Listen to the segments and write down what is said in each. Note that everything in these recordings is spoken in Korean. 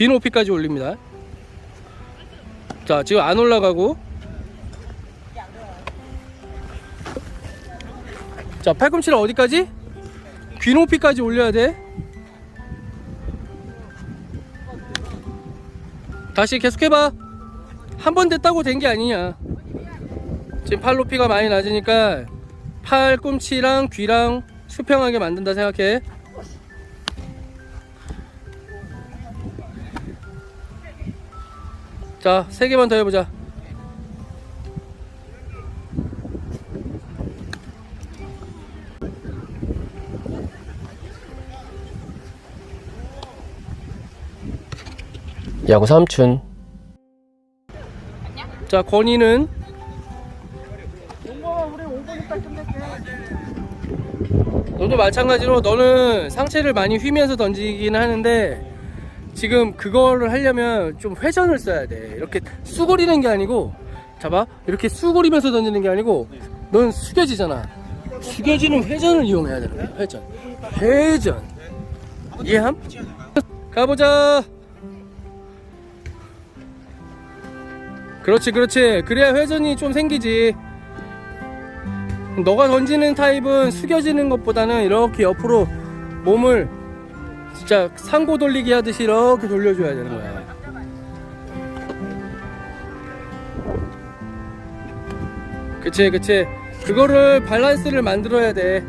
귀 높이까지 올립니다. 자, 지금 안 올라가고. 자, 팔꿈치를 어디까지? 귀 높이까지 올려야 돼. 다시 계속해봐. 한 번 됐다고 된 게 아니냐. 지금 팔 높이가 많이 낮으니까 팔꿈치랑 귀랑 수평하게 만든다 생각해. 자, 세 개만 더 해보자. 야구 삼촌. 자, 권희는 너도 마찬가지로 너는 상체를 많이 휘면서 던지긴 하는데 지금 그거를 하려면 좀 회전을 써야 돼. 이렇게 수그리는 게 아니고 잡아 이렇게 수그리면서 던지는 게 아니고 넌 숙여지잖아. 숙여지는 회전을 이용해야 되는 거야. 회전. 회전. 이해함? 가보자. 그렇지, 그렇지. 그래야 회전이 좀 생기지. 너가 던지는 타입은 숙여지는 것보다는 이렇게 옆으로 몸을 진짜 상고 돌리기 하듯이 이렇게 돌려줘야 되는 거야. 그치, 그치. 그거를 밸런스를 만들어야 돼.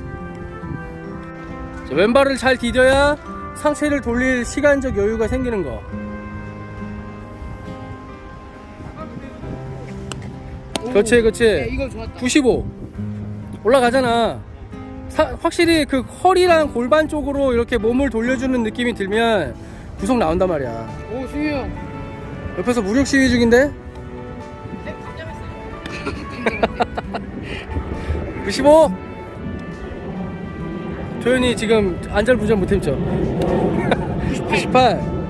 자, 왼발을 잘 디뎌야 상체를 돌릴 시간적 여유가 생기는 거. 그렇지, 그렇지. 이거 좋았다. 95 올라가잖아. 사- 확실히 그 허리랑 골반 쪽으로 이렇게 몸을 돌려주는 느낌이 들면 구속 나온단 말이야. 오, 승희 형. 옆에서 무력 시위 중인데? 95 조현이 지금 안절부절 못했죠? 98